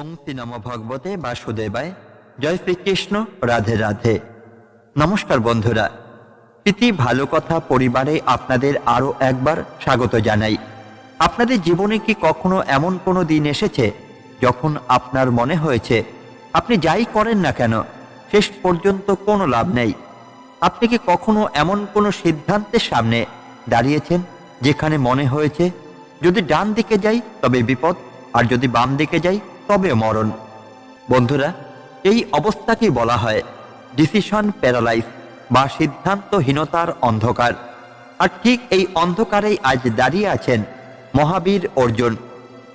ওং নম ভগবতে বাসুদেবায়। জয় শ্রীকৃষ্ণ, রাধে রাধে। নমস্কার বন্ধুরা। প্রীতি ভালো কথা পরিবারে আপনাদের আরও একবার স্বাগত জানাই। আপনাদের জীবনে কি কখনো এমন কোনো দিন এসেছে যখন আপনার মনে হয়েছে, আপনি যাই করেন না কেন, শেষ পর্যন্ত কোনো লাভ নেই আপনি কি কখনো এমন কোনো সিদ্ধান্তের সামনে দাঁড়িয়েছেন যেখানে মনে হয়েছে, যদি ডান দিকে যাই তবে বিপদ, আর যদি বাম দিকে যাই তবে মরণ। বন্ধুরা, এই অবস্থাকেই বলা হয় ডিসিশন প্যারালাইজ বা সিদ্ধান্তহীনতার অন্ধকার। আর ঠিক এই অন্ধকারেই আজ দাঁড়িয়ে আছেন মহাবীর অর্জুন।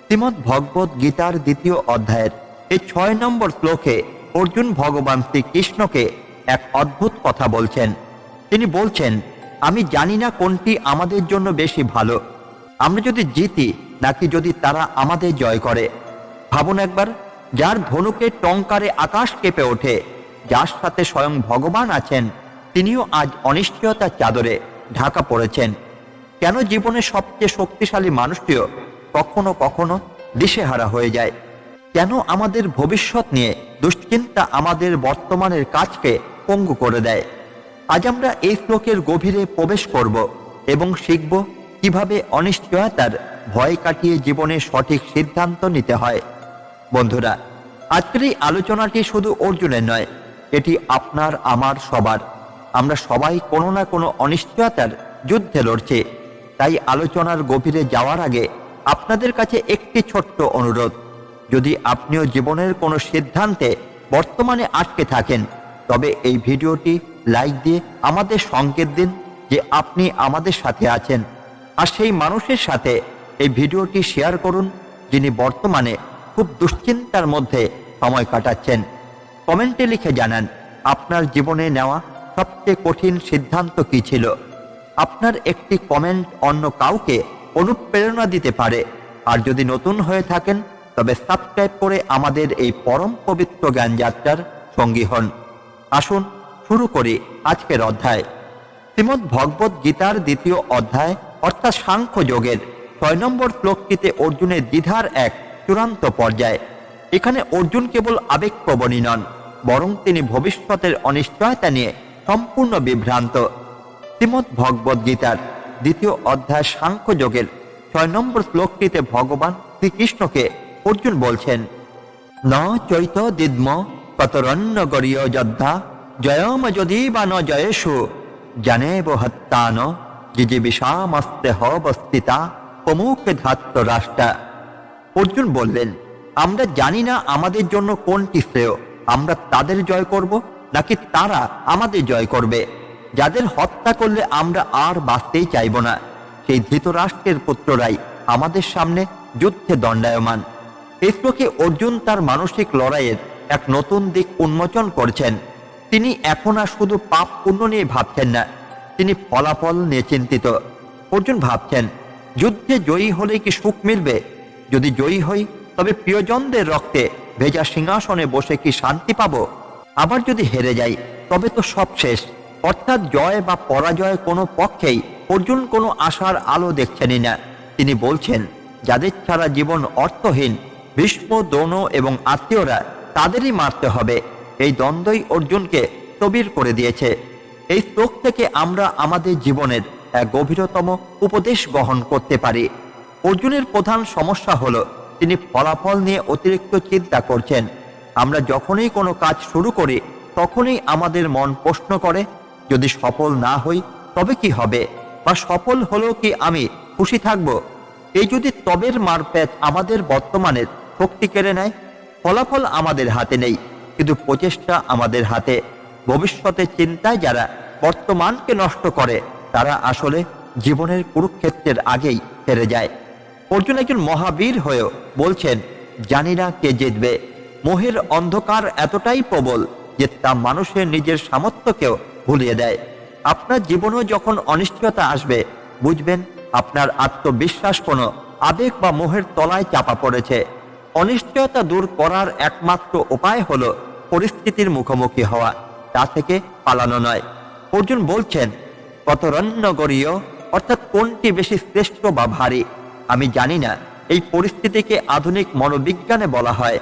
শ্রীমৎ ভগবত গীতার দ্বিতীয় অধ্যায়ের এই ছয় নম্বর শ্লোকে অর্জুন ভগবান শ্রীকৃষ্ণকে এক অদ্ভুত কথা বলছেন। তিনি বলছেন, আমি জানি না কোনটি আমাদের জন্য বেশি ভালো। আমরা যদি জিতি, নাকি যদি তারা আমাদের জয় করে? ভাবুন একবার, যার ধনুকে টঙ্কারে আকাশ কেঁপে ওঠে, যার সাথে স্বয়ং ভগবান আছেন, তিনিও আজ অনিশ্চয়তার চাদরে ঢাকা পড়েছেন। কেন জীবনে সবচেয়ে শক্তিশালী মানুষটিও কখনো কখনো দিশেহারা হয়ে যায়? কেন আমাদের ভবিষ্যৎ নিয়ে দুশ্চিন্তা আমাদের বর্তমানের কাজকে পঙ্গু করে দেয়? আজ আমরা এই শ্লোকের গভীরে প্রবেশ করব এবং শিখব কীভাবে অনিশ্চয়তার ভয় কাটিয়ে জীবনে সঠিক সিদ্ধান্ত নিতে হয়। বন্ধুরা, আজকের এই আলোচনাটি শুধু অর্জুনের নয়, এটি আপনার, আমার, সবার। আমরা সবাই কোনো না কোনো অনিশ্চয়তার যুদ্ধে লড়ছে। তাই আলোচনার গভীরে যাওয়ার আগে আপনাদের কাছে একটি ছোট্ট অনুরোধ। যদি আপনিও জীবনের কোনো সিদ্ধান্তে বর্তমানে আটকে থাকেন, তবে এই ভিডিওটি লাইক দিয়ে আমাদের সংকেত দিন যে আপনি আমাদের সাথে আছেন। আর সেই মানুষের সাথে এই ভিডিওটি শেয়ার করুন, যিনি বর্তমানে খুব দুশ্চিন্তার মধ্যে সময় কাটাচ্ছেন। কমেন্টে লিখে জানান, আপনার জীবনে নেওয়া সবচেয়ে কঠিন সিদ্ধান্ত কি ছিল? আপনার একটি কমেন্ট অন্য কাউকে অনুপ্রেরণা দিতে পারে। আর যদি নতুন হয়ে থাকেন, তবে সাবস্ক্রাইব করে আমাদের এই পরম পবিত্র জ্ঞানযাত্রার সঙ্গী হন। আসুন, শুরু করি আজকের অধ্যায়। শ্রীমদ ভগবত গীতার দ্বিতীয় অধ্যায়, অর্থাৎ সাংখ্য যোগের, ছয় নম্বর শ্লোকটিতে অর্জুনের দ্বিধার এক চূড়ান্ত পর্যায়। এখানে অর্জুন কেবল আবেগপ্রবণী নন, বরং তিনি ভবিষ্যতের অনিশ্চয়তা নিয়ে সম্পূর্ণ বিভ্রান্ত। শ্রীমদ ভগবত গীতার দ্বিতীয় অধ্যায় সাংখ্য যোগের ছয় নম্বর শ্লোকটিতে ভগবান শ্রীকৃষ্ণকে অর্জুন বলছেন, ন চৈত দিদ্ম কতরন্ন গরীয় যোদ্ধা, জয়ম যদি বা ন জয়েষু, জানেব হত্যান জিজিবিষামস্তে হবস্থিতা প্রমুখ ধাত্ত রাষ্ট্রা অর্জুন বললেন, আমরা জানি না আমাদের জন্য কোনটি শ্রেয়। আমরা তাদের জয় করব নাকি তারা আমাদের জয় করবে। যাদের হত্যা করলে আমরা আর বাঁচতেই চাইব না। সেই ধৃতরাষ্ট্রের পুত্ররাই আমাদের সামনে যুদ্ধে দণ্ডায়মান। এই শ্লোকে অর্জুন তার মানসিক লড়াইয়ের এক নতুন দিক উন্মোচন করছেন। তিনি এখন আর শুধু পাপ পুণ্য নিয়ে ভাবছেন না, তিনি ফলাফল নিয়ে চিন্তিত। অর্জুন ভাবছেন, যুদ্ধে জয়ী হলে কি সুখ মিলবে? যদি জয়ী হই, তবে প্রিয়জনদের রক্তে ভেজা সিংহাসনে বসে কি শান্তি পাবো? আবার যদি হেরে যাই, তবে তো সব শেষ। অর্থাৎ জয় বা পরাজয় কোনো পক্ষেই অর্জুন কোনো আশার আলো দেখছেনই না। তিনি বলছেন, যাদের ছাড়া জীবন অর্থহীন, ভীষ্ম, দ্রোণ এবং আত্মীয়রা তাদেরই মারতে হবে। এই দ্বন্দ্বই অর্জুনকে তবির করে দিয়েছে। এই শ্লোক থেকে আমরা আমাদের জীবনের এক গভীরতম উপদেশ গ্রহণ করতে পারি। অর্জুনের প্রধান সমস্যা হলো, তিনি ফলাফল নিয়ে অতিরিক্ত চিন্তা করছেন। আমরা যখনই কোনো কাজ শুরু করি, তখনই আমাদের মন প্রশ্ন করে, যদি সফল না হই, তবে কি হবে? বা সফল হলেও কি আমি খুশি থাকব? এই যদি তবের মারপ্যাচ আমাদের বর্তমানের শক্তি কেড়ে নেয়, ফলাফল আমাদের হাতে নেই, কিন্তু প্রচেষ্টা আমাদের হাতে। ভবিষ্যতে চিন্তায় যারা বর্তমানকে নষ্ট করে, তারা আসলে জীবনের কুরুক্ষেত্রের আগেই হেরে যায়। অর্জুন একজন মহাবীর হয়েও বলছেন, জানি না কে জিতবে। মোহের অন্ধকার এতটাই প্রবল যে তা মানুষের নিজের সামর্থ্যকেও ভুলিয়ে দেয়। আপনার জীবনেও যখন অনিশ্চয়তা আসবে, বুঝবেন আপনার আত্মবিশ্বাস কোনো আবেগ বা মোহের তলায় চাপা পড়েছে। অনিশ্চয়তা দূর করার একমাত্র উপায় হলো পরিস্থিতির মুখোমুখি হওয়া। তা থেকে পালানো নয়। অর্জুন বলছেন কত রণ্যগরীয় অর্থাৎ কোনটি বেশি শ্রেষ্ঠ বা ভারী? আমি জানি না, এই পরিস্থিতিকে আধুনিক মনোবিজ্ঞানে বলা হয়।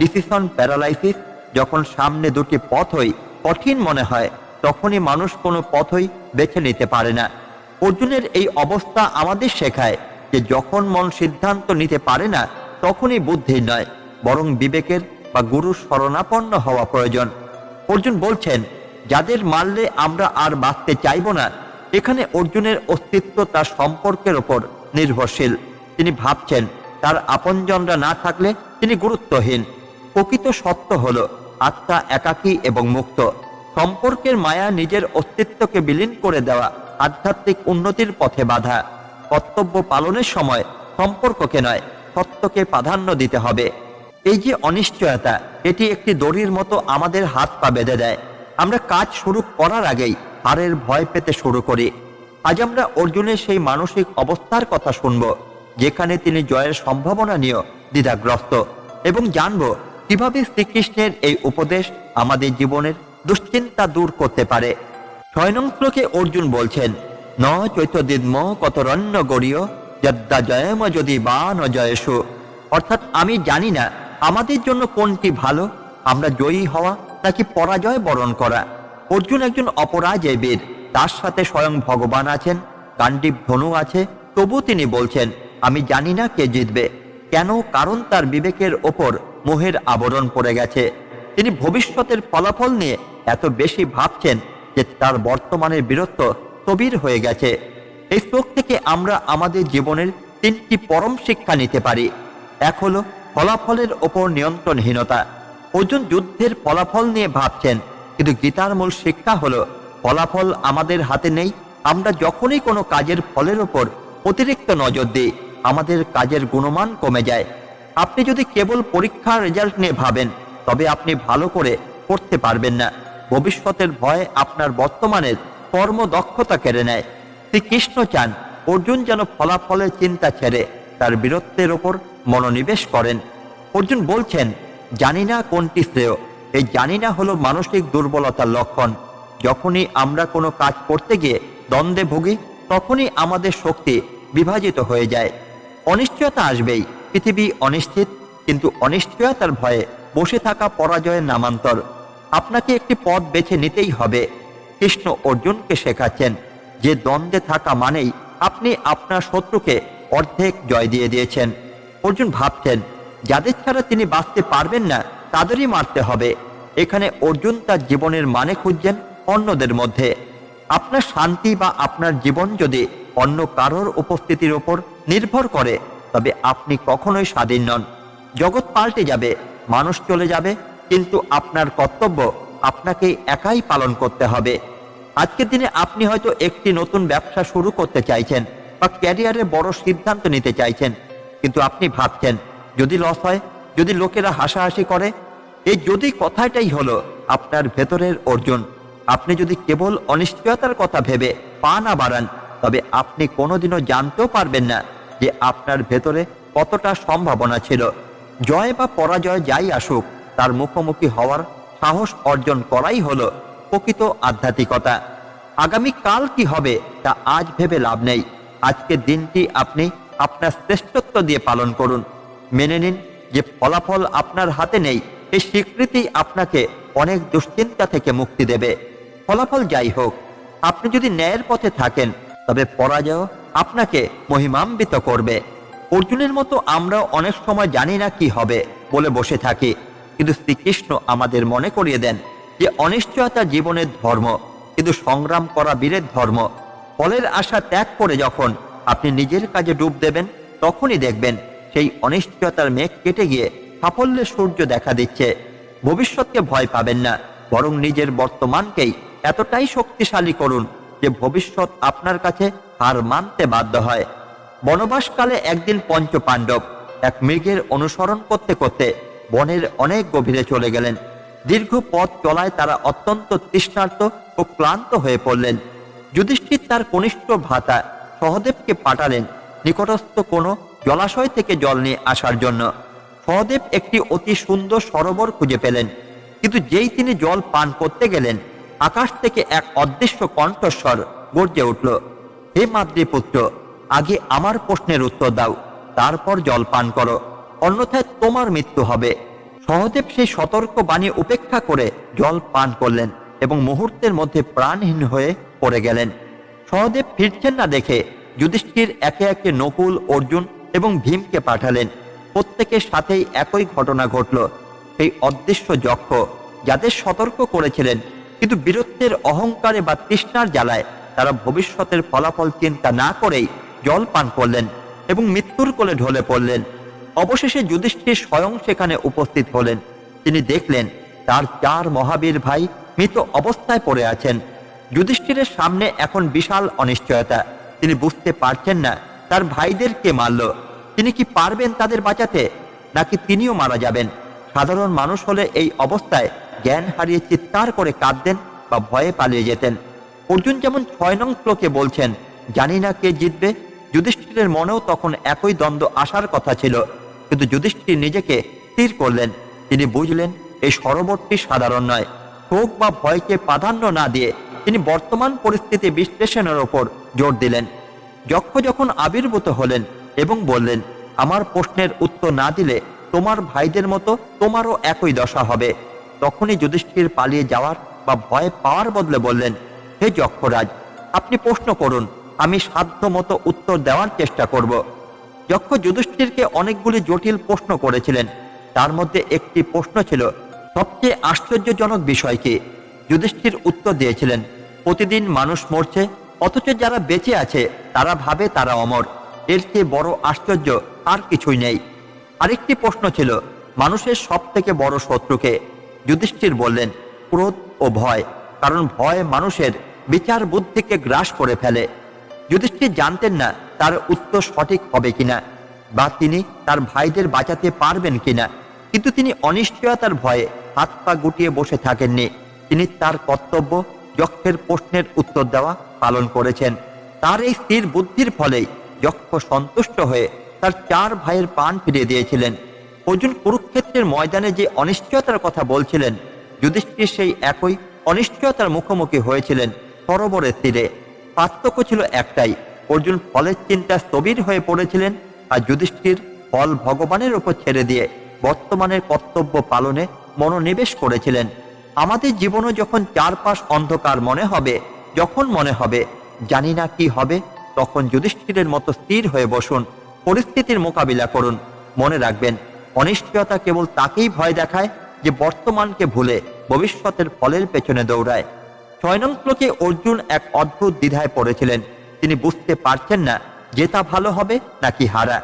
ডিসিশন প্যারালাইসিস, যখন সামনে দুটি পথই কঠিন মনে হয়, তখনই মানুষ কোনো পথই বেছে নিতে পারে না। অর্জুনের এই অবস্থা আমাদের শেখায় যে যখন মন সিদ্ধান্ত নিতে পারে না, তখনই বুদ্ধি নয়, বরং বিবেকের বা গুরু শরণাপন্ন হওয়া প্রয়োজন। অর্জুন বলছেন, যাদের মারলে আমরা আর বাঁচতে চাইব না, এখানে অর্জুনের অস্তিত্ব তার সম্পর্কের ওপর নির্ভরশীল। তিনি ভাবছেন, তার আপনজনরা না থাকলে তিনি গুরুত্বহীন। প্রকৃত সত্য হল, আত্মা একাকী এবং মুক্ত। সম্পর্কের মায়া নিজের অস্তিত্বকে বিলীন করে দেওয়া আধ্যাত্মিক উন্নতির পথে বাধা। কর্তব্য পালনের সময় সম্পর্ককে নয়, সত্যকে প্রাধান্য দিতে হবে। এই যে অনিশ্চয়তা, এটি একটি দড়ির মতো আমাদের হাত পা বেঁধে দেয়। আমরা কাজ শুরু করার আগেই হারের ভয় পেতে শুরু করি। আজ আমরা অর্জুনের সেই মানসিক অবস্থার কথা শুনব, যেখানে তিনি জয়ের সম্ভাবনা নিয়েও দ্বিধাগ্রস্ত এবং জানব কীভাবে শ্রীকৃষ্ণের এই উপদেশ আমাদের জীবনের দুশ্চিন্তা দূর করতে পারে। ছয় নং শ্লোকে অর্জুন বলছেন, ন চৈতদিদ্ম কত রণ্য গড়ীয়, যদ্দা জয়ম যদি বা ন জয়সু অর্থাৎ আমি জানি না আমাদের জন্য কোনটি ভালো, আমরা জয়ী হওয়া নাকি পরাজয় বরণ করা। অর্জুন একজন অপরাজয় বীর। তার সাথে স্বয়ং ভগবান আছেন, গান্ডীব ধনু আছে তবু তিনি বলছেন, আমি জানি না কে জিতবে। কেন? কারণ তার বিবেকের ওপর মোহের আবরণ পড়ে গেছে। তিনি ভবিষ্যতের ফলাফল নিয়ে এত বেশি ভাবছেন যে তার বর্তমানের বীরত্ব স্থবির হয়ে গেছে। এই শ্লোক থেকে আমরা আমাদের জীবনের তিনটি পরম শিক্ষা নিতে পারি। এক হলো ফলাফলের ওপর নিয়ন্ত্রণহীনতা। অর্জুন যুদ্ধের ফলাফল নিয়ে ভাবছেন, কিন্তু গীতার মূল শিক্ষা হলো ফলাফল আমাদের হাতে নেই। আমরা যখনই কোনো কাজের ফলের ওপর অতিরিক্ত নজর দিই, আমাদের কাজের গুণমান কমে যায়। আপনি যদি কেবল পরীক্ষার রেজাল্ট নিয়ে ভাবেন, তবে আপনি ভালো করে করতে পারবেন না। ভবিষ্যতের ভয় আপনার বর্তমানের কর্মদক্ষতা কেড়ে নেয়। শ্রীকৃষ্ণ চান, অর্জুন যেন ফলাফলের চিন্তা ছেড়ে তার বীরত্বের ওপর মনোনিবেশ করেন। অর্জুন বলছেন, জানি না কোনটি শ্রেয়। এই জানি না হলো মানসিক দুর্বলতার লক্ষণ। যখনই আমরা কোনো কাজ করতে গিয়ে দ্বন্দ্বে ভুগি, তখনই আমাদের শক্তি বিভাজিত হয়ে যায়। অনিশ্চয়তা আসবেই, পৃথিবী অনিশ্চিত, কিন্তু অনিশ্চয়তার ভয়ে বসে থাকা পরাজয়ের নামান্তর। আপনাকে একটি পথ বেছে নিতেই হবে। কৃষ্ণ অর্জুনকে শেখাচ্ছেন, যে দ্বন্দ্বে থাকা মানেই আপনি আপনার শত্রুকে অর্ধেক জয় দিয়ে দিয়েছেন। অর্জুন ভাবছেন, যাদের ছাড়া তিনি বাঁচতে পারবেন না, তাদেরই মারতে হবে। এখানে অর্জুন তার জীবনের মানে খুঁজছেন অন্যদের মধ্যে। আপনার শান্তি বা আপনার জীবন যদি অন্য কারোর উপস্থিতির উপর নির্ভর করে, তবে আপনি কখনোই স্বাধীন নন। জগৎ পাল্টে যাবে, মানুষ চলে যাবে, কিন্তু আপনার কর্তব্য আপনাকে একাই পালন করতে হবে। আজকের দিনে আপনি হয়তো একটি নতুন ব্যবসা শুরু করতে চাইছেন বা ক্যারিয়ারে বড় সিদ্ধান্ত নিতে চাইছেন, কিন্তু আপনি ভাবছেন, যদি লস হয়, যদি লোকেরা হাসাহাসি করে, এই যদি কথাটাই হলো আপনার ভেতরের অর্জুন। আপনি যদি কেবল অনিশ্চয়তার কথা ভেবে পা না বাড়ান, তবে আপনি কোনোদিনও জানতেও পারবেন না যে আপনার ভেতরে কতটা সম্ভাবনা ছিল। জয় বা পরাজয় যাই আসুক, তার মুখোমুখি হওয়ার সাহস অর্জন করাই হলো প্রকৃত আধ্যাত্মিকতা। আগামী কাল কি হবে, তা আজ ভেবে লাভ নেই। আজকের দিনটি আপনি আপনার শ্রেষ্ঠত্ব দিয়ে পালন করুন। মেনে নিন যে ফলাফল আপনার হাতে নেই এই স্বীকৃতি আপনাকে অনেক দুশ্চিন্তা থেকে মুক্তি দেবে। ফলাফল যাই হোক, আপনি যদি ন্যায়ের পথে থাকেন, তবে পরাজয় আপনাকে মহিমান্বিত করবে। অর্জুনের মতো আমরা অনেক সময় জানি না কি হবে বলে বসে থাকি, কিন্তু শ্রীকৃষ্ণ আমাদের মনে করিয়ে দেন যে অনিশ্চয়তা জীবনের ধর্ম, কিন্তু সংগ্রাম করা বীরের ধর্ম। ফলের আশা ত্যাগ করে যখন আপনি নিজের কাজে ডুব দেবেন, তখনই দেখবেন সেই অনিশ্চয়তার মেঘ কেটে গিয়ে সাফল্যের সূর্য দেখা দিচ্ছে। ভবিষ্যৎকে ভয় পাবেন না, বরং নিজের বর্তমানকেই এতটাই শক্তিশালী করুন যে ভবিষ্যৎ আপনার কাছে হার মানতে বাধ্য হয়। বনবাসকালে একদিন পঞ্চ পাণ্ডব এক মৃগের অনুসরণ করতে করতে বনের অনেক গভীরে চলে গেলেন। দীর্ঘ পথ চলায় তারা অত্যন্ত তৃষ্ণার্ত ও ক্লান্ত হয়ে পড়লেন। যুধিষ্ঠির তার কনিষ্ঠ ভ্রাতা সহদেবকে পাঠালেন নিকটস্থ কোনো জলাশয় থেকে জল নিয়ে আসার জন্য। সহদেব একটি অতি সুন্দর সরোবর খুঁজে পেলেন, কিন্তু যেই তিনি জল পান করতে গেলেন আকাশ থেকে এক অদৃশ্য কণ্ঠস্বর গর্জে উঠল, হে মাতৃপুত্র আগে আমার প্রশ্নের উত্তর দাও, তারপর জল পান করো, অন্যথায় তোমার মৃত্যু হবে। সহদেব সেই সতর্ক বাণী উপেক্ষা করে জল পান করলেন এবং মুহূর্তের মধ্যে প্রাণহীন হয়ে পড়ে গেলেন। সহদেব ফিরছেন না দেখে যুধিষ্ঠির একে একে নকুল, অর্জুন এবং ভীমকে পাঠালেন। প্রত্যেকের সাথেই একই ঘটনা ঘটল। সেই অদৃশ্য যক্ষ যাদের সতর্ক করেছিলেন কিন্তু বীরত্বের অহংকারে বা তৃষ্ণার জ্বালায় তারা ভবিষ্যতের ফলাফল চিন্তা না করেই জল পান করলেন এবং মৃত্যুর কোলে ঢলে পড়লেন। অবশেষে যুধিষ্ঠির স্বয়ং সেখানে উপস্থিত হলেন। তিনি দেখলেন, তার চার মহাবীর ভাই মৃত অবস্থায় পড়ে আছেন। যুধিষ্ঠিরের সামনে এখন বিশাল অনিশ্চয়তা। তিনি বুঝতে পারছেন না, তার ভাইদের কে মারল? তিনি কি পারবেন তাদের বাঁচাতে? নাকি তিনিও মারা যাবেন? সাধারণ মানুষ হলে এই অবস্থায় জ্ঞান হারিয়ে চিৎকার করে কাঁদতেন বা ভয়ে পালিয়ে যেতেন। অর্জুন যেমন ছয় নং শ্লোকে বলছেন, জানি না কে জিতবে। যুধিষ্ঠিরের মনেও তখন একই দ্বন্দ্ব আসার কথা ছিল। কিন্তু যুধিষ্ঠির নিজেকে স্থির করলেন। তিনি বুঝলেন, এই সরোবরটি সাধারণ নয়। শোক বা ভয়কে প্রাধান্য না দিয়ে তিনি বর্তমান পরিস্থিতি বিশ্লেষণের ওপর জোর দিলেন। যক্ষ যখন আবির্ভূত হলেন এবং বললেন, আমার প্রশ্নের উত্তর না দিলে তোমার ভাইদের মতো তোমারও একই দশা হবে। তখনই যুধিষ্ঠির পালিয়ে যাওয়ার বা ভয় পাওয়ার বদলে বললেন, হে যক্ষরাজ, আপনি প্রশ্ন করুন, আমি সাধ্য মতো উত্তর দেওয়ার চেষ্টা করব। যক্ষ যুধিষ্ঠিরকে অনেকগুলি জটিল প্রশ্ন করেছিলেন। তার মধ্যে একটি প্রশ্ন ছিল, সবচেয়ে আশ্চর্যজনক বিষয় কি? যুধিষ্ঠির উত্তর দিয়েছিলেন, প্রতিদিন মানুষ মরছে, অথচ যারা বেঁচে আছে, তারা ভাবে তারা অমর। এর চেয়ে বড় আশ্চর্য আর কিছুই নেই। আরেকটি প্রশ্ন ছিল, মানুষের সব থেকে বড় শত্রুকে? যুধিষ্ঠির বললেন, ক্রোধ ও ভয়, কারণ ভয় মানুষের বিচার বুদ্ধিকে গ্রাস করে ফেলে। যুধিষ্ঠির জানতেন না তার উত্তর সঠিক হবে কিনা, বা তিনি তার ভাইদের বাঁচাতে পারবেন কিনা। কিন্তু তিনি অনিশ্চয়তার ভয়ে হাত পা গুটিয়ে বসে থাকেননি। তিনি তার কর্তব্য, যক্ষের প্রশ্নের উত্তর দেওয়া পালন করেছেন। তার এই স্থির বুদ্ধির ফলেই যক্ষ সন্তুষ্ট হয়ে তার চার ভাইয়ের প্রাণ ফিরিয়ে দিয়েছিলেন। অর্জুন কুরুক্ষেত্রের ময়দানে যে অনিশ্চয়তার কথা বলছিলেন, যুধিষ্ঠির সেই একই অনিশ্চয়তার মুখোমুখি হয়েছিলেন সরোবরের তীরে। পার্থক্য ছিল একটাই, অর্জুন ফলের চিন্তা স্থবির হয়ে পড়েছিলেন আর যুধিষ্ঠির ফল ভগবানের ওপর ছেড়ে দিয়ে বর্তমানের কর্তব্য পালনে মনোনিবেশ করেছিলেন। আমাদের জীবনও যখন চারপাশ অন্ধকার মনে হবে, যখন মনে হবে জানি না কি হবে, তখন যুধিষ্ঠিরের মতো স্থির হয়ে বসুন, পরিস্থিতির মোকাবিলা করুন। মনে রাখবেন অনিশ্চয়তা কেবল তাকেই ভয় দেখায় যে বর্তমানকে ভুলে ভবিষ্যতের ফলের পেছনে দৌড়ায়। ছয় নং শ্লোকে অর্জুন এক অদ্ভুত দ্বিধায় পড়েছিলেন। তিনি বুঝতে পারছেন না জেতা ভালো হবে নাকি হারা।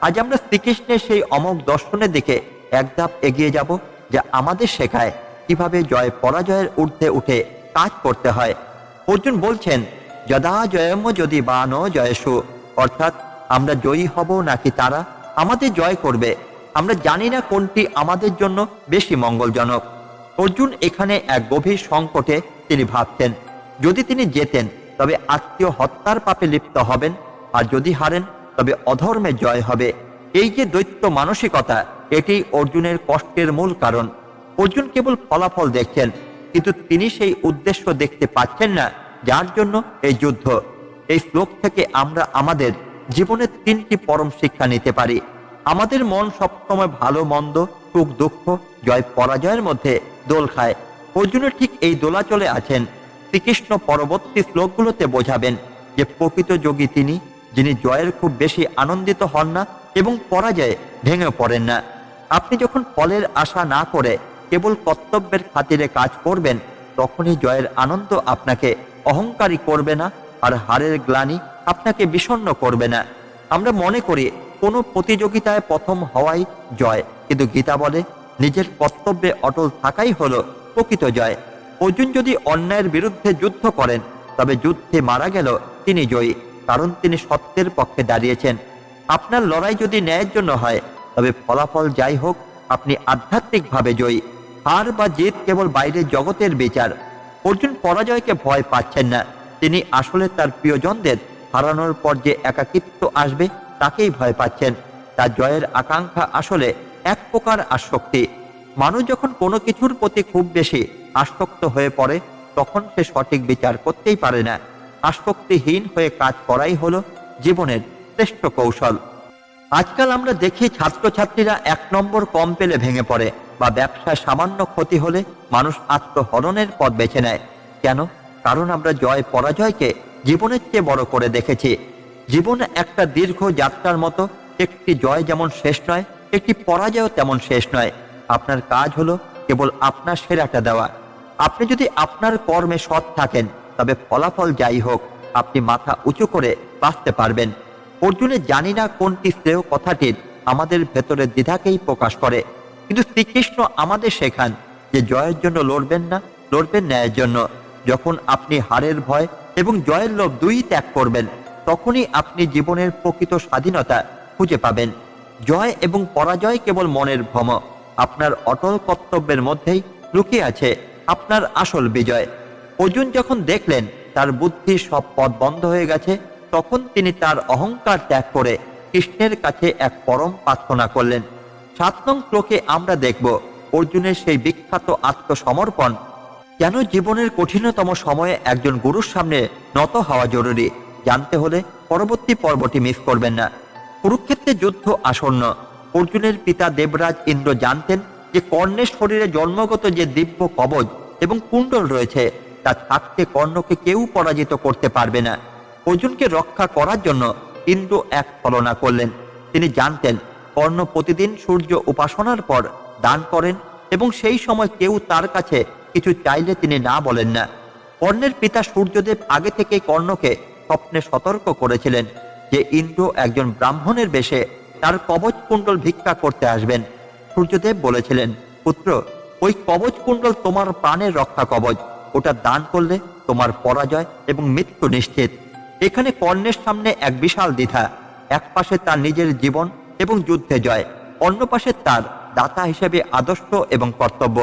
আজ আমরা শ্রীকৃষ্ণের সেই অমোঘ দর্শনের দিকে এক ধাপ এগিয়ে যাব যা আমাদের শেখায় কীভাবে জয় পরাজয়ের ঊর্ধ্বে উঠে কাজ করতে হয়। অর্জুন বলছেন, যদা জয়ম যদি বান জয়সু অর্থাৎ আমরা জয়ী হব নাকি তারা আমাদের জয় করবে। আমরা জানি না কোনটি আমাদের জন্য বেশি মঙ্গলজনক। অর্জুন এখানে এক গভীর সংকটে তিনি ভাবতেন, যদি তিনি জেতেন, তবে আত্মীয় হত্যার পাপে লিপ্ত হবেন, আর যদি হারেন, তবে অধর্মে জয় হবে। এই যে দৈত্য মানসিকতা, এটি অর্জুনের কষ্টের মূল কারণ। অর্জুন কেবল ফলাফল দেখছেন, কিন্তু তিনি সেই উদ্দেশ্য দেখতে পাচ্ছেন না, যার জন্য এই যুদ্ধ। এই শ্লোক থেকে আমরা আমাদের জীবনের তিনটি পরম শিক্ষা নিতে পারি। আমাদের মন সবসময় ভালো, মন্দ, সুখ, দুঃখ, জয়, পরাজয়ের মধ্যে দোল খায়। অর্জুনের ঠিক এই দোলাচলে আছেন। শ্রীকৃষ্ণ পরবর্তী শ্লোকগুলোতে বোঝাবেন যে প্রকৃত যোগী তিনি, যিনি জয়ের খুব বেশি আনন্দিত হন না এবং পরাজয়ে ভেঙে পড়েন না। আপনি যখন ফলের আশা না করে কেবল কর্তব্যের খাতিরে কাজ করবেন, তখনই জয়ের আনন্দ আপনাকে অহংকারী করবে না আর হারের গ্লানি আপনাকে বিষণ্ণ করবে না। আমরা মনে করি কোনো প্রতিযোগিতায় প্রথম হওয়াই জয়। কিন্তু গীতা বলে, নিজের কর্তব্যে অটল থাকাই হলো প্রকৃত জয়। অর্জুন যদি অন্যায়ের বিরুদ্ধে যুদ্ধ করেন, তবে যুদ্ধে মারা গেল তিনি জয়ী, কারণ তিনি সত্যের পক্ষে দাঁড়িয়েছেন। আপনার লড়াই যদি ন্যায়ের জন্য হয়, তবে ফলাফল যাই হোক, আপনি আধ্যাত্মিকভাবে জয়ী। হার বা জিত কেবল বাইরের জগতের বিচার। অর্জুন পরাজয়কে ভয় পাচ্ছেন না। তিনি আসলে তার প্রিয়জনদের হারানোর পর যে একাকিত্ব আসবে তাকেই ভয় পাচ্ছেন। তার জয়ের আকাঙ্ক্ষা আসলে এক প্রকার আসক্তি। মানুষ যখন কোনো কিছুর প্রতি খুব বেশি আসক্ত হয়ে পড়ে, তখন সে সঠিক বিচার করতেই পারে না। আসক্তিহীন হয়ে কাজ করাই হলো জীবনের শ্রেষ্ঠ কৌশল। আজকাল আমরা দেখি ছাত্রছাত্রীরা এক নম্বর কম পেলে ভেঙে পড়ে বা ব্যবসায় সামান্য ক্ষতি হলে মানুষ আত্মহরণের পথ বেছে নেয়। কেন? কারণ আমরা জয় পরাজয়কে জীবনের চেয়ে বড় করে দেখেছি। জীবন একটা দীর্ঘ যাত্রার মতো একটি জয় যেমন শেষ নয়, একটি পরাজয়ও তেমন শেষ নয়। আপনার কাজ হলো কেবল আপনার সেরাটা দেওয়া। আপনি যদি আপনার কর্মে সৎ থাকেন, তবে ফলাফল যাই হোক, আপনি মাথা উঁচু করে বাঁচতে পারবেন। অর্জুনের জানি না কোনটি শ্রেয় কথাটির আমাদের ভেতরের দ্বিধাকেই প্রকাশ করে। কিন্তু শ্রীকৃষ্ণ আমাদের শেখান যে জয়ের জন্য লড়বেন না, লড়বেন ন্যায়ের জন্য। যখন আপনি হারের ভয় এবং জয়ের লোভ দুই ত্যাগ করবেন তখনই আপনি জীবনের প্রকৃত স্বাধীনতা খুঁজে পাবেন। জয় এবং পরাজয় কেবল মনের ভ্রম। আপনার অটল কর্তব্যের মধ্যেই লুকিয়ে আছে আপনার আসল বিজয়। অর্জুন যখন দেখলেন তার বুদ্ধির সব পথ বন্ধ হয়ে গেছে, তখন তিনি তার অহংকার ত্যাগ করে কৃষ্ণের কাছে এক পরম প্রার্থনা করলেন। সাত নং শ্লোকে আমরা দেখব, অর্জুনের সেই বিখ্যাত আত্মসমর্পণ, কেন জীবনের কঠিনতম সময়ে একজন গুরুর সামনে নত হওয়া জরুরি? জানতে হলে পরবর্তী পর্বটি মিস করবেন না। কুরুক্ষেত্রে যুদ্ধ আসন্ন। অর্জুনের পিতা দেবরাজ ইন্দ্র জানতেন যে কর্ণের শরীরে জন্মগত যে দিব্য কবচ এবং কুণ্ডল রয়েছে, তা থাকতে কর্ণকে কেউ পরাজিত করতে পারবে না। অর্জুনকে রক্ষা করার জন্য ইন্দ্র এক ছলনা করলেন। তিনি জানতেন, কর্ণ প্রতিদিন সূর্য উপাসনার পর দান করেন এবং সেই সময় কেউ তার কাছে কিছু চাইলে তিনি না বলেন না। কর্ণের পিতা সূর্যদেব আগে থেকে কর্ণকে স্বপ্নে সতর্ক করেছিলেন যে ইন্দ্র একজন ব্রাহ্মণের বেশে তার কবচ কুণ্ডল ভিক্ষা করতে আসবেন। সূর্যদেব বলেছিলেন, পুত্র, ওই কবচ কুণ্ডল তোমার প্রাণের রক্ষা কবচ। ওটা দান করলে তোমার পরাজয় এবং মৃত্যু নিশ্চিত। এখানে কর্ণের সামনে এক বিশাল দ্বিধা। এক পাশে তার নিজের জীবন এবং যুদ্ধে জয়, অন্য পাশে তার দাতা হিসেবে আদর্শ এবং কর্তব্য।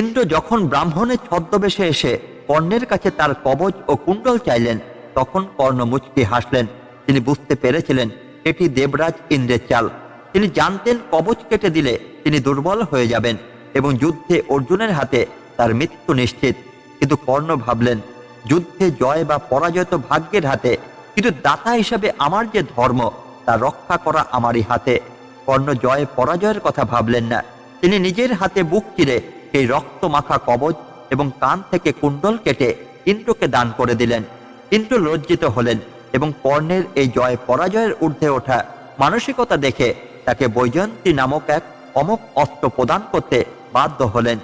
ইন্দ্র যখন ব্রাহ্মণের ছদ্মবেশে এসে কর্ণের কাছে তার কবচ ও কুণ্ডল চাইলেন তখন কর্ণ মুচকি হাসলেন। তিনি বুঝতে পেরেছিলেন, এটি দেবরাজ ইন্দ্রের চাল। তিনি জানতেন কবচ কেটে দিলে তিনি দুর্বল হয়ে যাবেন এবং যুদ্ধে অর্জুনের হাতে তার মৃত্যু নিশ্চিত। কিন্তু কর্ণ ভাবলেন, যুদ্ধে জয় বা পরাজয় তো ভাগ্যের হাতে, কিন্তু দাতা হিসাবে আমার যে ধর্ম, তা রক্ষা করা আমারই হাতে। কর্ণ জয় পরাজয়ের কথা ভাবলেন না। তিনি নিজের হাতে বুক চিরে সেই রক্ত মাখা কবচ এবং কান থেকে কুণ্ডল কেটে ইন্দ্রকে দান করে দিলেন। ইন্দ্র লজ্জিত হলেন এবং কর্ণের এই জয় পরাজয়ের ঊর্ধ্বে ওঠা মানসিকতা দেখে তাকে বৈজয়ন্তী নামক এক অমক অস্ত্র প্রদান করতে বাধ্য হলেন।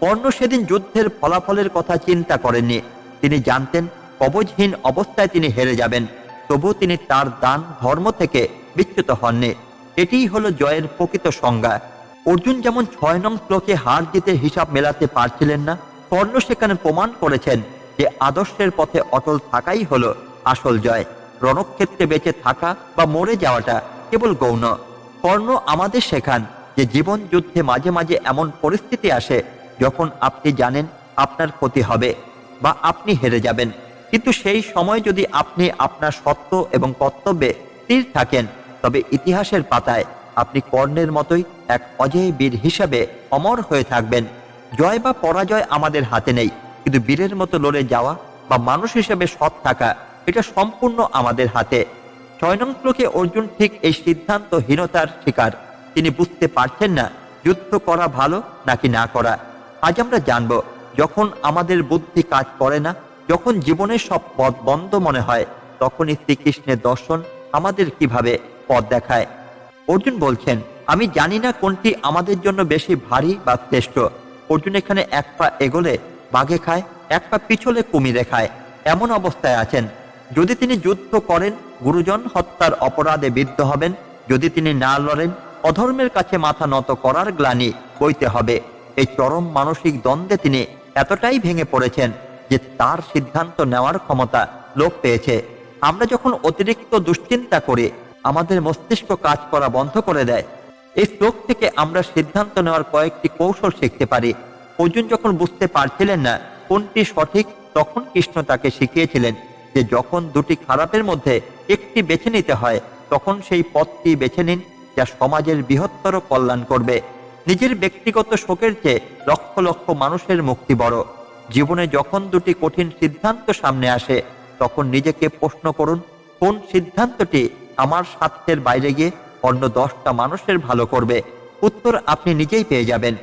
কর্ণ সেদিন যুদ্ধের ফলাফলের কথা চিন্তা করেননি। তিনি জানতেন কবচহীন অবস্থায় তিনি হেরে যাবেন তবু তিনি তার দান ধর্ম থেকে বিচ্যুত হননি। এটিই হলো জয়ের প্রকৃত সংজ্ঞা। অর্জুন যেমন ছয় নং শ্লোকে হার জিতে হিসাব মেলাতে পারছিলেন না, কর্ণ সেখানে প্রমাণ করেছেন যে আদর্শের পথে অটল থাকাই হলো আসল জয়। রণক্ষেত্রে বেঁচে থাকা বা মরে যাওয়াটা কেবল গৌণ। কর্ণ আমাদের শেখান যে জীবন যুদ্ধে মাঝে মাঝে এমন পরিস্থিতি আসে যখন আপনি জানেন আপনার ক্ষতি হবে বা আপনি হেরে যাবেন। কিন্তু সেই সময় যদি আপনি আপনার সত্য এবং কর্তব্যে স্থির থাকেন, তবে ইতিহাসের পাতায় আপনি কর্ণের মতোই এক অজেয় বীর হিসাবে অমর হয়ে থাকবেন। জয় বা পরাজয় আমাদের হাতে নেই। কিন্তু বীরের মতো লড়ে যাওয়া বা মানুষ হিসেবে সৎ থাকা, এটা সম্পূর্ণ আমাদের হাতে। ছয় নং শ্লোকে অর্জুন ঠিক এই সিদ্ধান্তহীনতার শিকার। তিনি বুঝতে পারছেন না, যুদ্ধ করা ভালো নাকি না করা। আজ আমরা জানব, যখন আমাদের বুদ্ধি কাজ করে না, যখন জীবনের সব পথ বন্ধ মনে হয়, তখনই শ্রীকৃষ্ণের দর্শন আমাদের কীভাবে পথ দেখায়? অর্জুন বলছেন, আমি জানি না কোনটি আমাদের জন্য বেশি ভারী বা শ্রেষ্ঠ। অর্জুন এখানে এক পা এগোলে বাঘে খায়, এক পা পিছলে কুমিরে খায়। এমন অবস্থায় আছেন। যদি তিনি যুদ্ধ করেন, গুরুজন হত্যার অপরাধে বিদ্ধ হবেন। যদি তিনি না লড়েন, অধর্মের কাছে মাথা নত করার গ্লানি বইতে হবে। এই চরম মানসিক দ্বন্দ্বে তিনি এতটাই ভেঙে পড়েছেন যে তার সিদ্ধান্ত নেওয়ার ক্ষমতা লোপ পেয়েছে। আমরা যখন অতিরিক্ত দুশ্চিন্তা করি, আমাদের মস্তিষ্ক কাজ করা বন্ধ করে দেয়। এই শ্লোক থেকে আমরা সিদ্ধান্ত নেওয়ার কয়েকটি কৌশল শিখতে পারি। অর্জুন যখন বুঝতে পারছিলেন না কোনটি সঠিক, তখন কৃষ্ণ তাকে শিখিয়েছিলেন যে যখন দুটি খারাপের মধ্যে একটি বেছে নিতে হয়, তখন সেই পথটি বেছে নিন যা সমাজের বৃহত্তর কল্যাণ করবে। নিজের ব্যক্তিগত শোকের চেয়ে লক্ষ লক্ষ মানুষের মুক্তি বড়। জীবনে যখন দুটি কঠিন সিদ্ধান্ত সামনে আসে, তখন নিজেকে প্রশ্ন করুন, কোন সিদ্ধান্তটি আমার স্বার্থের বাইরে গিয়ে অন্য দশটা মানুষের ভালো করবে? উত্তর আপনি নিজেই পেয়ে যাবেন।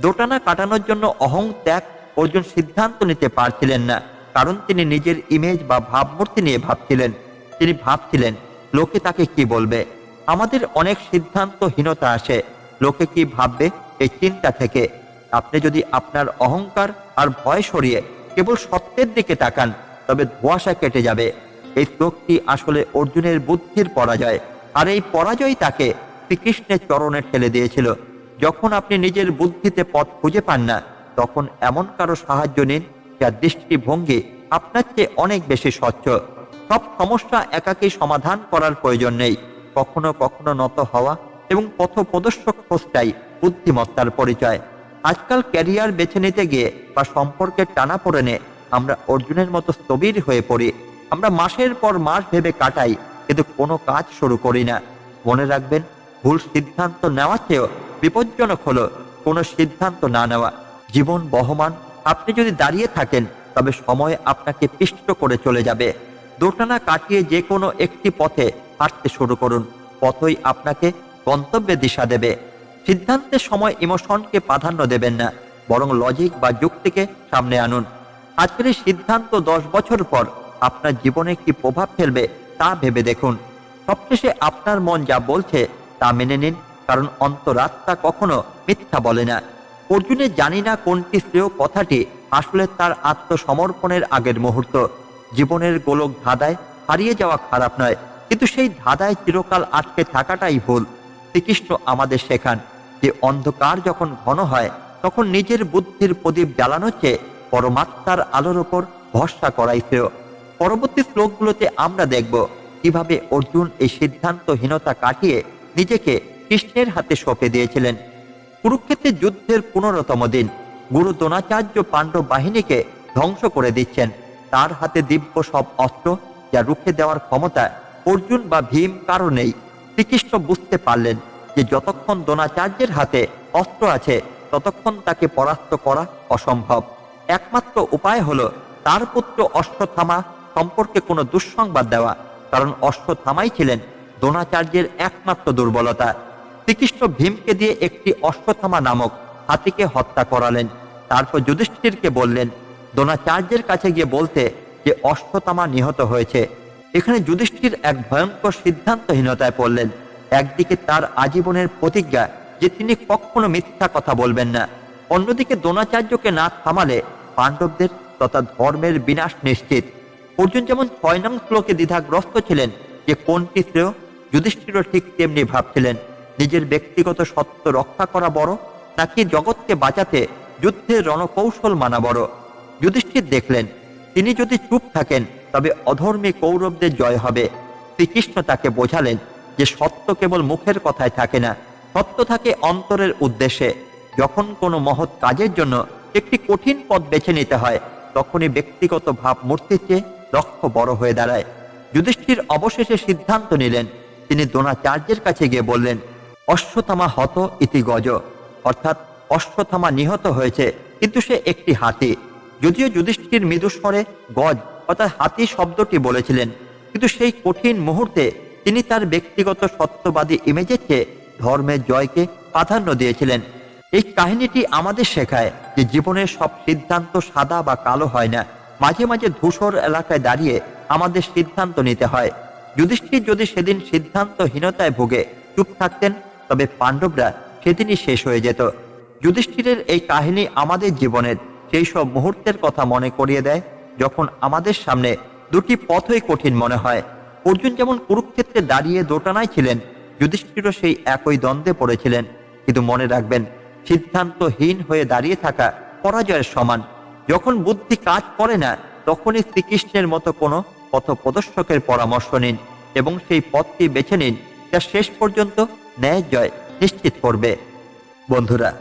দোটানা কাটানোর জন্য অহং ত্যাগ অর্জুন সিদ্ধান্ত নিতে পারছিলেন না। কারণ তিনি নিজের ইমেজ বা ভাবমূর্তি নিয়ে ভাবছিলেন। তিনি ভাবছিলেন, লোকে তাকে কি বলবে? আমাদের অনেক সিদ্ধান্তহীনতা আসে লোকে কি ভাববে এই চিন্তা থেকে? আপনি যদি আপনার অহংকার আর ভয় সরিয়ে কেবল সত্যের দিকে তাকান, তবে ধোঁয়াশা কেটে যাবে। এই শ্লোকটি আসলে অর্জুনের বুদ্ধির পরাজয়। আর এই পরাজয় তাকে শ্রীকৃষ্ণের চরণে ঠেলে দিয়েছিল। যখন আপনি নিজের বুদ্ধিতে পথ খুঁজে পান না, তখন এমন কারও সাহায্য নিন যার দৃষ্টিভঙ্গি আপনার চেয়ে অনেক বেশি স্বচ্ছ। সব সমস্যা একাকী সমাধান করার প্রয়োজন নেই। কখনো কখনো নত হওয়া এবং পথ প্রদর্শক খোঁজটাই বুদ্ধিমত্তার পরিচয়। আজকাল ক্যারিয়ার বেছে নিতে গিয়ে বা সম্পর্কের টানা পড়েনে আমরা অর্জুনের মতো স্থবির হয়ে পড়ি। আমরা মাসের পর মাস ভেবে কাটাই, কিন্তু কোনো কাজ শুরু করি না। মনে রাখবেন ভুল সিদ্ধান্ত নেওয়ার চেয়েও বিপজ্জনক হলো কোনো সিদ্ধান্ত না নেওয়া। জীবন বহমান। আপনি যদি দাঁড়িয়ে থাকেন, তবে সময় আপনাকে পিষ্ট করে চলে যাবে। দোটানা কাটিয়ে যে কোনো একটি পথে হাঁটতে শুরু করুন। পথই আপনাকে গন্তব্যে দিশা দেবে। সিদ্ধান্তের সময় ইমোশনকে প্রাধান্য দেবেন না, বরং লজিক বা যুক্তিকে সামনে আনুন। আজকের সিদ্ধান্ত দশ বছর পর আপনার জীবনে কি প্রভাব ফেলবে তা ভেবে দেখুন। সবশেষে আপনার মন যা বলছে তা মেনে নিন, কারণ অন্তরাত্মা কখনো মিথ্যা বলে না। অর্জুনের জানি না কোনটি শ্রেয় কথাটি, আসলে তার আত্মসমর্পণের আগের মুহূর্ত। জীবনের গোলক ধাঁধায় হারিয়ে যাওয়া খারাপ নয়, কিন্তু সেই ধাঁধায় চিরকাল আটকে থাকাটাই ভুল। শ্রীকৃষ্ণ আমাদের শেখান যে অন্ধকার যখন ঘন হয়, তখন নিজের বুদ্ধির প্রদীপ জ্বালানোর চেয়ে পরমাত্মার আলোর ওপর ভরসা করাই শ্রেয়। পরবর্তী শ্লোকগুলোতে আমরা দেখব কীভাবে অর্জুন এই সিদ্ধান্তহীনতা কাটিয়ে নিজেকে কৃষ্ণের হাতে সঁপে দিয়েছিলেন। কুরুক্ষেত্রের যুদ্ধের পনেরোতম দিন গুরু দ্রোণাচার্য পাণ্ডব বাহিনীকে ধ্বংস করে দিচ্ছেন। তার হাতে দিব্য সব অস্ত্র যা রুখে দেওয়ার ক্ষমতা অর্জুন বা ভীম কারও নেই। শ্রীকৃষ্ণ বুঝতে পারলেন যে যতক্ষণ দ্রোণাচার্যের হাতে অস্ত্র আছে, ততক্ষণ তাকে পরাস্ত করা অসম্ভব। একমাত্র উপায় হলো তার পুত্র অশ্বত্থামা সম্পর্কে কোনো দুঃসংবাদ দেওয়া, কারণ অশ্বত্থামাই ছিলেন দ্রোণাচার্যের একমাত্র দুর্বলতা। শ্রীকৃষ্ণ ভীমকে দিয়ে একটি অশ্বত্থামা নামক হাতিকে হত্যা করালেন। তারপর যুধিষ্ঠিরকে বললেন, দ্রোণাচার্যের কাছে গিয়ে বলতে যে অশ্বত্থামা নিহত হয়েছে। এখানে যুধিষ্ঠির এক ভয়ঙ্কর সিদ্ধান্তহীনতায় পড়লেন। একদিকে তার আজীবনের প্রতিজ্ঞা যে তিনি কখনো মিথ্যা কথা বলবেন না। অন্যদিকে দ্রোণাচার্যকে না থামালে পাণ্ডবদের তথা ধর্মের বিনাশ নিশ্চিত। অর্জুন যেমন ছয় নং শ্লোকে দ্বিধাগ্রস্ত ছিলেন যে কোনটি শ্রেয় যুধিষ্ঠিরও ঠিক তেমনি ভাবছিলেন, নিজের ব্যক্তিগত সত্য রক্ষা করা বড়, নাকি জগৎকে বাঁচাতে যুদ্ধের রণকৌশল মানা বড়? যুধিষ্ঠির দেখলেন, তিনি যদি চুপ থাকেন, তবে অধর্মী কৌরবদের জয় হবে। শ্রীকৃষ্ণ তাকে বোঝালেন যে সত্য কেবল মুখের কথায় থাকে না, সত্য থাকে অন্তরের উদ্দেশ্যে। যখন কোনো মহৎ কাজের জন্য একটি কঠিন পথ বেছে নিতে হয়, তখনই ব্যক্তিগত ভাবমূর্তির চেয়ে লক্ষ্য বড় হয়ে দাঁড়ায়। যুধিষ্ঠির অবশেষে সিদ্ধান্ত নিলেন তিনি দ্রোণাচার্যের কাছে গিয়ে বললেন অশ্বথামা হত ইতি গজ। অর্থাৎ অশ্বথামা নিহত হয়েছে, কিন্তু সে একটি হাতি। যদিও যুধিষ্ঠির মৃদুস্বরে গজ অর্থাৎ হাতি শব্দটি বলেছিলেন, কিন্তু সেই কঠিন মুহূর্তে তিনি তার ব্যক্তিগত সত্যবাদী ইমেজের চেয়ে ধর্মের জয়কে প্রাধান্য দিয়েছিলেন। এই কাহিনীটি আমাদের শেখায় যে জীবনের সব সিদ্ধান্ত সাদা বা কালো হয় না। মাঝে মাঝে ধূসর এলাকায় দাঁড়িয়ে আমাদের সিদ্ধান্ত নিতে হয়। যুধিষ্ঠির যদি সেদিন সিদ্ধান্তহীনতায় ভুগে, চুপ থাকতেন, তবে পাণ্ডবরা সেদিনই শেষ হয়ে যেত। যুধিষ্ঠিরের এই কাহিনী আমাদের জীবনের সেই সব মুহূর্তের কথা মনে করিয়ে দেয়, যখন আমাদের সামনে দুটি পথই কঠিন মনে হয়। অর্জুন যেমন কুরুক্ষেত্রে দাঁড়িয়ে দোটানায় ছিলেন, যুধিষ্ঠিরও সেই একই দ্বন্দ্বে পড়েছিলেন। কিন্তু মনে রাখবেন, সিদ্ধান্তহীন হয়ে দাঁড়িয়ে থাকা পরাজয়ের সমান। যখন বুদ্ধি কাজ করে না, তখনই শ্রীকৃষ্ণের মতো কোনো পথ প্রদর্শকের পরামর্শ নিন এবং সেই পথটি বেছে নিন যা শেষ পর্যন্ত ন্যায় জয় নিশ্চিত করবে। বন্ধুরা,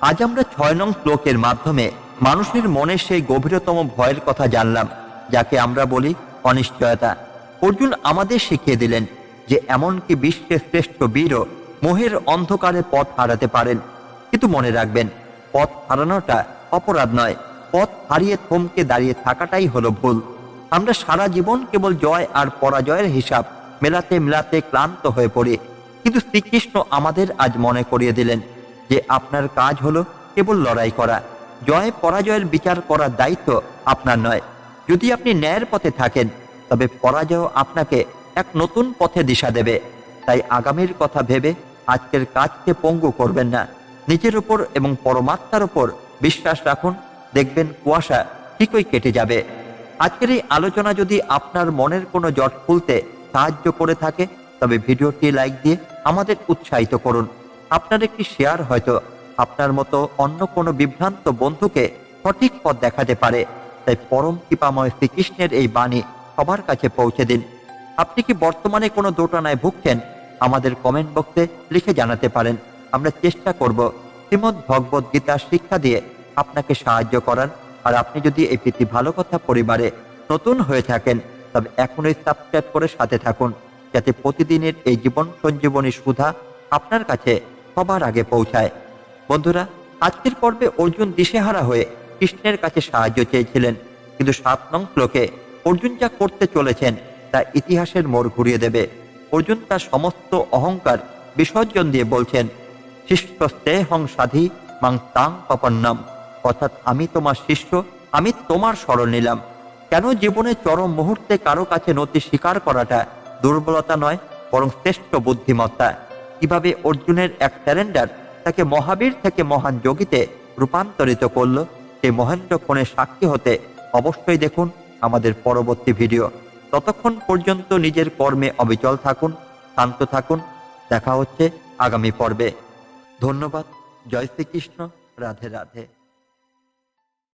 আজ আমরা ছয় নং শ্লোকের মাধ্যমে মানুষের মনে সেই গভীরতম ভয়ের কথা জানলাম, যাকে আমরা বলি অনিশ্চয়তা। অর্জুন আমাদের শিখিয়ে দিলেন যে এমনকি বিশ্বের শ্রেষ্ঠ বীরও মোহের অন্ধকারে পথ হারাতে পারেন। কিন্তু মনে রাখবেন, পথ হারানোটা অপরাধ নয়, পথ হারিয়ে থমকে দাঁড়িয়ে থাকাটাই হলো ভুল। আমরা সারা জীবন কেবল জয় আর পরাজয়ের হিসাব, মেলাতে মেলাতে ক্লান্ত হয়ে পড়ি। কিন্তু শ্রীকৃষ্ণ আমাদের আজ মনে করিয়ে দিলেন যে আপনার কাজ হলো কেবল লড়াই করা। জয় পরাজয়ের বিচার করার দায়িত্ব আপনার নয়। যদি আপনি ন্যায়ের পথে থাকেন, তবে পরাজয় আপনাকে এক নতুন পথে দিশা দেবে। তাই আগামীর কথা ভেবে আজকের কাজকে পঙ্গু করবেন না। নিজের উপর এবং পরমাত্মার উপর বিশ্বাস রাখুন, দেখবেন কুয়াশা ঠিকই কেটে যাবে। আজকের এই আলোচনা যদি আপনার মনের কোনো জট খুলতে সাহায্য করে থাকে, তবে ভিডিওটি লাইক দিয়ে আমাদের উৎসাহিত করুন। আপনার একটি শেয়ার হয়তো আপনার মতো অন্য কোনো বিভ্রান্ত বন্ধুকে সঠিক পথ দেখাতে পারে। তাই পরম কৃপাময় শ্রীকৃষ্ণের এই বাণী সবার কাছে পৌঁছে দিন। আপনি কি বর্তমানে কোনো দোটানায় ভুগছেন? আমাদের কমেন্ট বক্সে লিখে জানাতে পারেন। আমরা চেষ্টা করব। শ্রীমদ ভগবত গীতার শিক্ষা দিয়ে আপনাকে সাহায্য করার। আর আপনি যদি এই প্রীতি ভালো কথা পরিবারে নতুন হয়ে থাকেন, তবে এখনই সাবস্ক্রাইব করে সাথে থাকুন, যাতে প্রতিদিনের এই জীবন সঞ্জীবনী সুধা আপনার কাছে সবার আগে পৌঁছায়। বন্ধুরা, আজকের পর্বে অর্জুন দিশেহারা হয়ে কৃষ্ণের কাছে সাহায্য চেয়েছিলেন, কিন্তু সাত নং শ্লোকে অর্জুন যা করতে চলেছেন, তা ইতিহাসের মোড় ঘুরিয়ে দেবে। অর্জুন তার সমস্ত অহংকার বিসর্জন দিয়ে বলছেন শিষ্যস্তে হং সাধি মাং তাং পপন্নম। অর্থাৎ আমি তোমার শিষ্য, আমি তোমার স্মরণ নিলাম। কেন জীবনে চরম মুহূর্তে কারও কাছে নতি স্বীকার করাটা দুর্বলতা নয়, বরং শ্রেষ্ঠ বুদ্ধিমত্তা? কীভাবে অর্জুনের এক স্যালেন্ডার তাকে মহাবীর থেকে মহান যোগীতে রূপান্তরিত করল? সেই মহেন্দ্র ক্ষণের সাক্ষী হতে অবশ্যই দেখুন আমাদের পরবর্তী ভিডিও। ততক্ষণ পর্যন্ত নিজের কর্মে অবিচল থাকুন, শান্ত থাকুন। দেখা হচ্ছে আগামী পর্বে। ধন্যবাদ। জয় শ্রীকৃষ্ণ। রাধে রাধে।